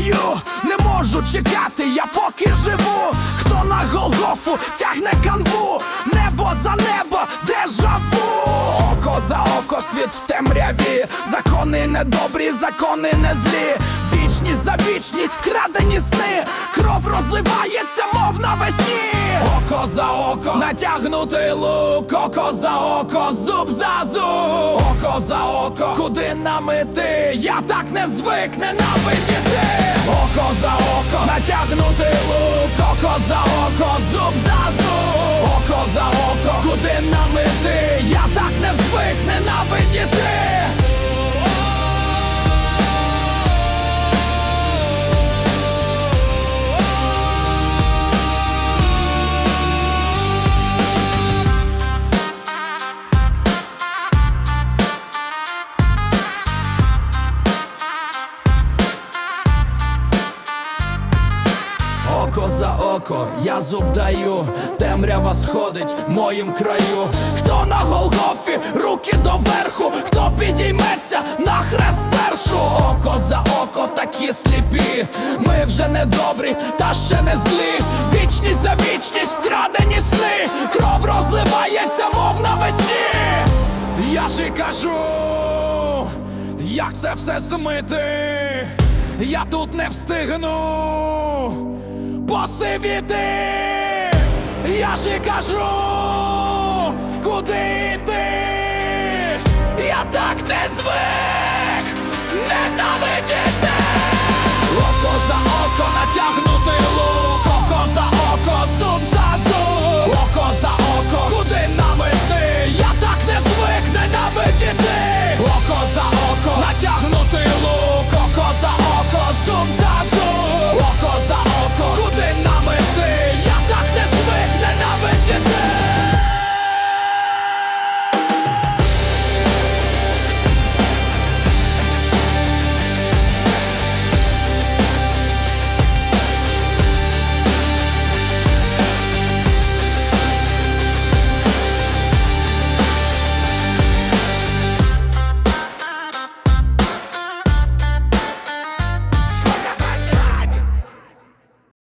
думаю, не можу чекати, я поки живу. Хто на Голгофу тягне канву, небо за небо, дежаву. Око за око, світ в темряві. Закони недобрі, закони не злі. Вічність за вічність, вкрадені сни. Кров розливається, око, натягнутий лук, око за око, зуб за зуб, око за око, куди нам іти? Я так не звик ненавидіти. Око за око, натягнути лук, око за око, Око за око, я зуб даю, темрява сходить моїм краю. Хто на Голгофі, руки доверху, хто підійметься на хрест першу, око за око, такі сліпі. Ми вже не добрі, та ще не злі. Вічність за вічність, вкрадені сни, кров розливається, мов навесні. Я ж і кажу, як це все змити. Я тут не встигну посивіти, я ж і кажу, куди йти.